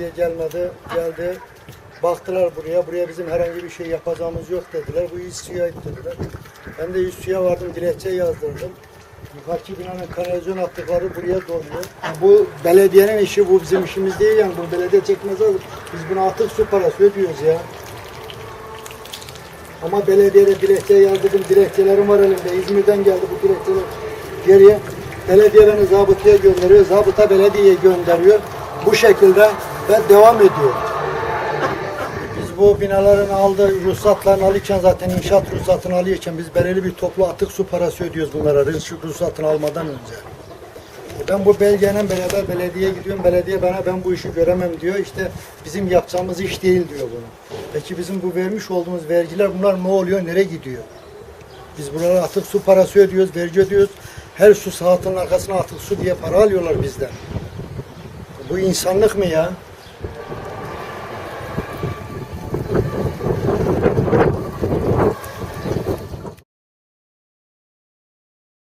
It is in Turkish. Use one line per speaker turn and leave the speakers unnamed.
belediye gelmedi, geldi. Baktılar buraya, buraya bizim herhangi bir şey yapacağımız yok dediler. Bu suya ait dediler. Ben de suya vardım, dilekçe yazdırdım. Yukarıki binanın kanalizasyon attıkları buraya doluyor. Bu belediyenin işi, bu bizim işimiz değil yani. Bu belediye çekmez alır. Biz buna atık su parası ödüyoruz ya. Ama belediyede dilekçe yazdırdım, dilekçelerim var elimde. İzmir'den geldi bu dilekçeler geriye. Belediye beni zabıtaya gönderiyor, zabıta belediyeye gönderiyor. Bu şekilde ve devam ediyor. Biz bu binaların aldığı ruhsatlarını alırken zaten inşaat ruhsatını alırken biz belirli bir toplu atık su parası ödüyoruz bunlara ruhs- ruhsatını almadan önce. Ben bu belgeyle beraber belediyeye gidiyorum. Belediye bana ben bu işi göremem diyor. İşte bizim yapacağımız iş değil diyor bunu. Peki bizim bu vermiş olduğumuz vergiler bunlar ne oluyor? Nereye gidiyor? Biz buralara atık su parası ödüyoruz, vergi ödüyoruz. Her su saatinin arkasına atık su diye para alıyorlar bizden. Bu insanlık mı ya?